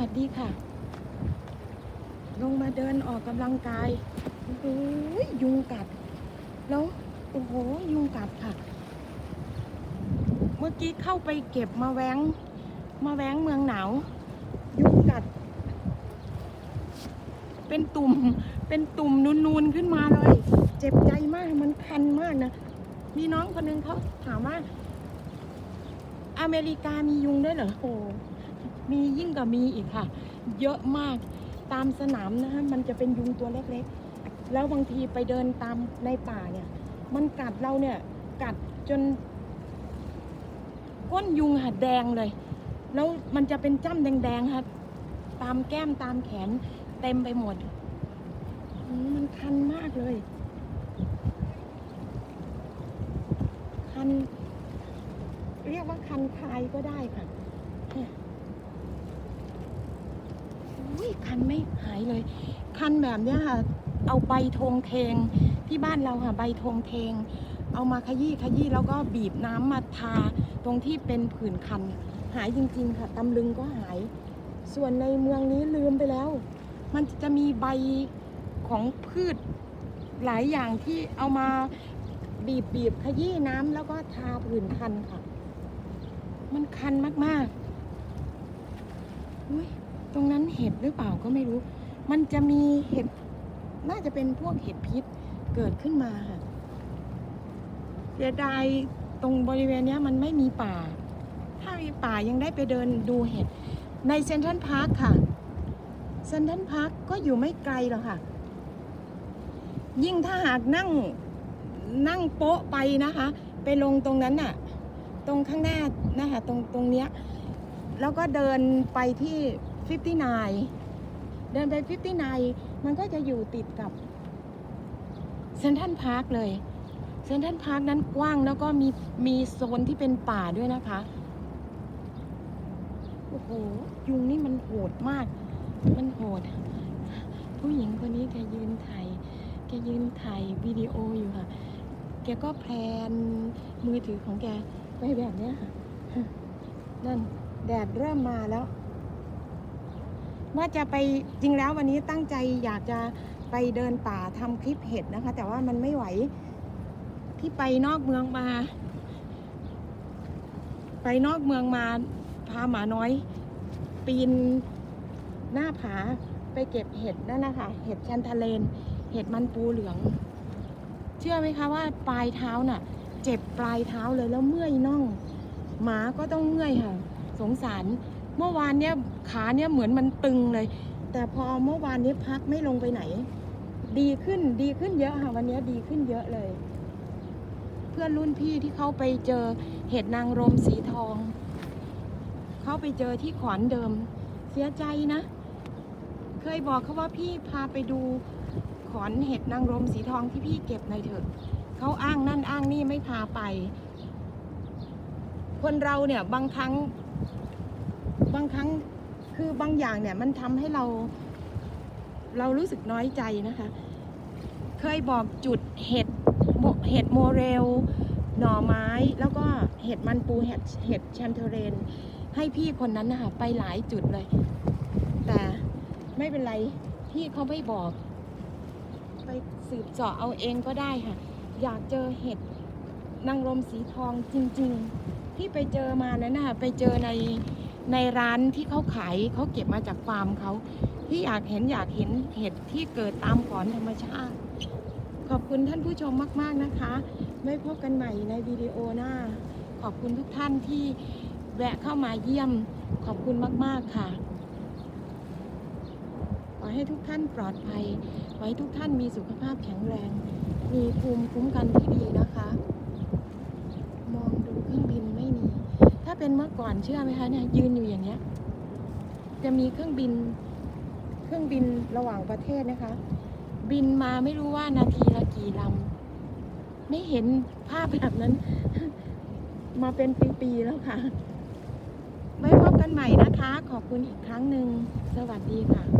วัสดีค่ะ ลงมาเดินออกกำลังกายโอ้โหยุงกัด แล้วโอ้โหยุงกัดค่ะ เมื่อกี้เข้าไปเก็บมาแว้งมาแว้งเมืองหนาวยุงกัด เป็นตุ่มเป็นตุ่มนูนๆขึ้นมาเลย เจ็บใจมากมันคันมากนะ มีน้องคนหนึงเขาถามว่า อเมริกามียุงด้วยเหรอโอ้ มียิ่งกว่ามีอีกค่ะ เยอะมากตามสนามนะฮะมันจะเป็นยุงตัวเล็กๆ แล้วบางทีไปเดินตามในป่าเนี่ย มันกัดเราเนี่ยกัดจน ก้นยุงค่ะแดงเลย แล้วมันจะเป็นจ้ำแดงๆค่ะตามแก้มตามแขนเต็มไปหมด มันคันมากเลย คัน เรียกว่าคันคายก็ได้ค่ะ อุ้ยคันไม่หายเลย คันแบบเนี้ยค่ะ เอาใบทงเทงที่บ้านเราค่ะใบทงเทง เอามาขยี้ขยี้แล้วก็บีบน้ำมาทาตรงที่เป็นผื่นคัน หายจริงๆค่ะตำลึงก็หาย ส่วนในเมืองนี้ลืมไปแล้ว มันจะมีใบของพืชหลายอย่างที่เอามาบีบบีบขยี้น้ำแล้วก็ทาผื่นคันค่ะ มันคันมากๆอุ้ย ตรงนั้นเห็ดหรือเปล่าก็ไม่รู้ มันจะมีเห็ด น่าจะเป็นพวกเห็ดพิษเกิดขึ้นมาค่ะเสียดายตรงบริเวณนี้มันไม่มีป่า ถ้ามีป่ายังได้ไปเดินดูเห็ด ในเซนทรัลพาร์คค่ะ เซนทรัลพาร์คก็อยู่ไม่ไกลหรอกค่ะ ยิ่งถ้าหากนั่งนั่งโป๊ะไปนะคะ ไปลงตรงนั้นน่ะ ตรงข้างหน้านะคะตรงตรงเนี้ย แล้วก็เดินไปที่ 59 เดินไป 59 มันก็จะอยู่ติดกับเซนทรัลพาร์คเลยเซนทรัลพาร์คนั้นกว้างแล้วก็มีมีโซนที่เป็นป่าด้วยนะคะ โอ้โห ยุงนี่มันโหดมาก มันโหด ผู้หญิงคนนี้แกยืนถ่ายแกยืนถ่ายวิดีโออยู่ค่ะ แกก็แพลนมือถือของแกไปแบบเนี้ยค่ะ นั่น แดดเริ่มมาแล้ว ว่าจะไปจริงแล้ววันนี้ตั้งใจอยากจะไปเดินป่าทำคลิปเห็ดนะคะ แต่ว่ามันไม่ไหวที่ไปนอกเมืองมา ไปนอกเมืองมาพาหมาน้อย ปีนหน้าผาไปเก็บเห็ดนั่นนะคะเห็ดชันทะเลน เห็ดมันปูเหลือง เชื่อไหมคะว่าปลายเท้าน่ะ เจ็บปลายเท้าเลยแล้วเมื่อยน่อง หมาก็ต้องเมื่อยค่ะ สงสาร เมื่อวานเนี่ยขาเนี่ยเหมือนมันตึงเลย แต่พอเมื่อวานนี้พักไม่ลงไปไหน ดีขึ้นดีขึ้นเยอะค่ะวันนี้ดีขึ้นเยอะเลย เพื่อนรุ่นพี่ที่เขาไปเจอเห็ดนางรมสีทอง เขาไปเจอที่ขอนเดิม เสียใจนะ เคยบอกเขาว่าพี่พาไปดูขอนเห็ดนางรมสีทองที่พี่เก็บในอยเถอะเขาอ้างนั่นอ้างนี่ไม่พาไป คนเราเนี่ยบางครั้ง บางครั้งคือบางอย่างเนี่ยมันทำให้เรา เรารู้สึกน้อยใจนะคะ เคยบอกจุดเห็ดเห็ดโมเรล หน่อไม้แล้วก็เห็ดมันปูเห็ดเห็ดแชมเทเรน ให้พี่คนนั้นนะคะไปหลายจุดเลย แต่ไม่เป็นไร พี่เขาไม่บอก ไปสืบเสาะเอาเองก็ได้ค่ะ อยากเจอเห็ดนางรมสีทองจริง ๆ ที่ไปเจอมานั้นนะคะไปเจอใน ในร้านที่เขาขายเขาเก็บมาจากฟาร์มเขาที่อยากเห็นอยากเห็นเห็ดที่เกิดตามขอนธรรมชาติ ขอบคุณท่านผู้ชมมาก ๆนะคะ ไม่พบกันใหม่ในวิดีโอหน้า ขอบคุณทุกท่านที่แวะเข้ามาเยี่ยมขอบคุณมาก ๆ ค่ะ ขอให้ทุกท่านปลอดภัย ขอให้ทุกท่านมีสุขภาพแข็งแรง มีภูมิคุ้มกันที่ดีนะคะ มองดูเครื่องบินไม่มี ถ้าเป็นเมื่อก่อนเชื่อไหมคะเนี่ยยืนอยู่อย่างเนี้ย จะมีเครื่องบิน เครื่องบินระหว่างประเทศนะคะ บินมาไม่รู้ว่านาทีละกี่ลำไม่เห็นภาพแบบนั้น มาเป็นปีๆแล้วค่ะ ไว้พบกันใหม่นะคะ ขอบคุณอีกครั้งหนึ่งสวัสดีค่ะ